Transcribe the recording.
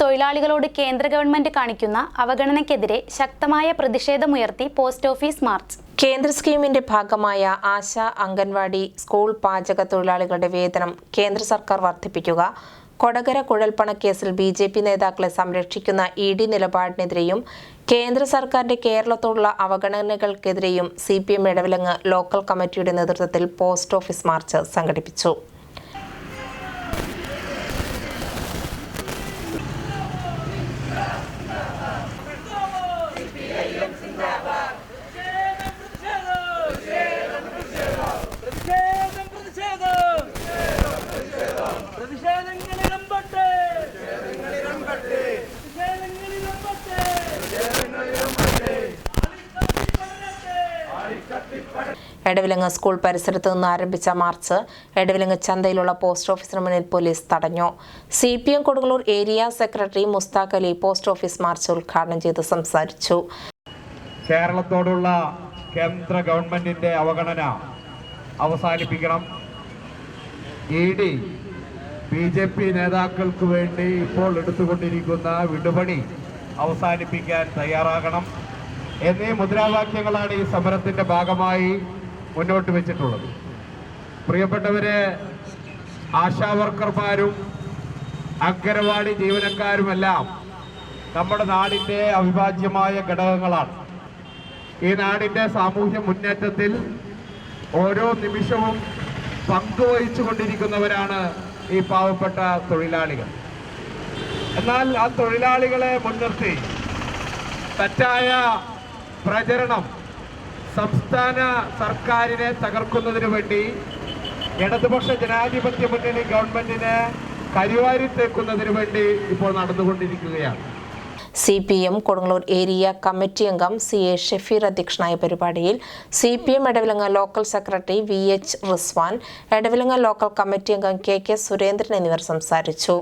തൊഴിലാളികളോട് കേന്ദ്ര ഗവൺമെന്റ് കാണിക്കുന്ന അവഗണനയ്ക്കെതിരെ ശക്തമായ പ്രതിഷേധമുയർത്തി പോസ്റ്റ് ഓഫീസ് മാർച്ച്. കേന്ദ്ര സ്കീമിന്റെ ഭാഗമായ ആശ അംഗൻവാടി സ്കൂൾ പാചക തൊഴിലാളികളുടെ വേതനം കേന്ദ്ര സർക്കാർ വർദ്ധിപ്പിക്കുക കൊടകര കുഴൽപ്പണക്കേസിൽ ബി ജെ പി നേതാക്കളെ സംരക്ഷിക്കുന്ന ഇ ഡി നിലപാടിനെതിരെയും കേന്ദ്ര സർക്കാരിന്റെ കേരളത്തോടുള്ള അവഗണനകൾക്കെതിരെയും C P M Edavilangu local കമ്മിറ്റിയുടെ നേതൃത്വത്തിൽ പോസ്റ്റ് ഓഫീസ് മാർച്ച് സംഘടിപ്പിച്ചു. എടവിലങ്ങ് സ്കൂൾ പരിസരത്ത് നിന്ന് ആരംഭിച്ച മാർച്ച് എടവിലങ്ങ് ചന്തയിലുള്ള പോസ്റ്റ് ഓഫീസിന് മുന്നിൽ പോലീസ് തടഞ്ഞു. C P M Kodungallur area secretary Mustaq Ali post office march ഉദ്ഘാടനം ചെയ്ത് സംസാരിച്ചു. കേരളത്തോടുള്ള കേന്ദ്ര ഗവൺമെന്റിന്റെ അവഗണന അവസാനിപ്പിക്കണം. ഇ ബി ജെ പി നേതാക്കൾക്ക് വേണ്ടി ഇപ്പോൾ എടുത്തുകൊണ്ടിരിക്കുന്ന വിടുപണി അവസാനിപ്പിക്കാൻ തയ്യാറാകണം. എന്നീ മുദ്രാവാക്യങ്ങളാണ് ഈ സമരത്തിന്റെ ഭാഗമായി മുന്നോട്ട് വെച്ചിട്ടുള്ളത്. പ്രിയപ്പെട്ടവരെ ആശാവർക്കർമാരും അങ്കനവാടി ജീവനക്കാരുമെല്ലാം നമ്മുടെ നാടിന്റെ അവിഭാജ്യമായ ഘടകങ്ങളാണ്. ഈ നാടിന്റെ സാമൂഹ്യ മുന്നേറ്റത്തിൽ ഓരോ നിമിഷവും പങ്കുവഹിച്ചു കൊണ്ടിരിക്കുന്നവരാണ് ഈ പാവപ്പെട്ട തൊഴിലാളികൾ. എന്നാൽ ആ തൊഴിലാളികളെ മുൻനിർത്തി തെറ്റായ പ്രചരണം സംസ്ഥാന സർക്കാരിനെ തകർക്കുന്നതിന് വേണ്ടി ഇടതുപക്ഷ ജനാധിപത്യ മുന്നണി ഗവൺമെന്റിനെ കരിവാരി തേക്കുന്നതിന് വേണ്ടി ഇപ്പോൾ നടന്നുകൊണ്ടിരിക്കുകയാണ്. C P M Kodungallur area committee അംഗം സി എ ഷെഫീർ അധ്യക്ഷനായ പരിപാടിയിൽ C P M Edavilanga local secretary V H Rizwan Edavilanga local committee അംഗം കെ കെ സുരേന്ദ്രൻ എന്നിവർ സംസാരിച്ചു.